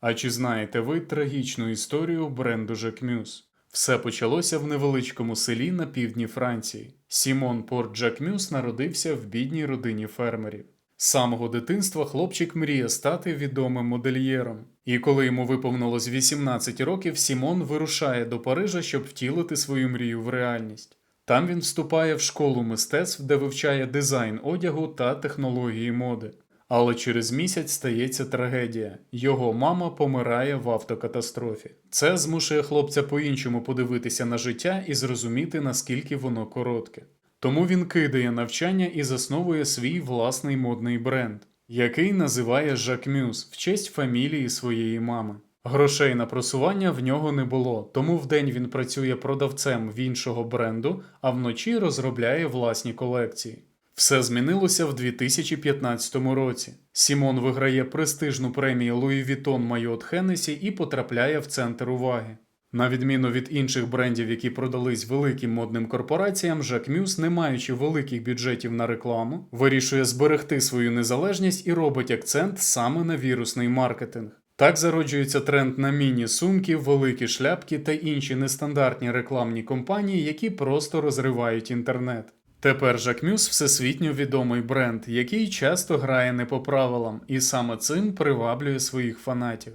А чи знаєте ви трагічну історію бренду Жакмюз? Все почалося в невеличкому селі на півдні Франції. Сімон Порт Жакмюз народився в бідній родині фермерів. З самого дитинства хлопчик мріє стати відомим модельєром. І коли йому виповнилось 18 років, Сімон вирушає до Парижа, щоб втілити свою мрію в реальність. Там він вступає в школу мистецтв, де вивчає дизайн одягу та технології моди. Але через місяць стається трагедія. Його мама помирає в автокатастрофі. Це змушує хлопця по-іншому подивитися на життя і зрозуміти, наскільки воно коротке. Тому він кидає навчання і засновує свій власний модний бренд, який називає Жакмюз в честь фамілії своєї мами. Грошей на просування в нього не було, тому вдень він працює продавцем в іншого бренду, а вночі розробляє власні колекції. Все змінилося в 2015 році. Сімон виграє престижну премію Louis Vuitton Майот Hennessy і потрапляє в центр уваги. На відміну від інших брендів, які продались великим модним корпораціям, Jacquemus, не маючи великих бюджетів на рекламу, вирішує зберегти свою незалежність і робить акцент саме на вірусний маркетинг. Так зароджується тренд на міні-сумки, великі шляпки та інші нестандартні рекламні компанії, які просто розривають інтернет. Тепер Жакмюс всесвітньо відомий бренд, який часто грає не по правилам, і саме цим приваблює своїх фанатів.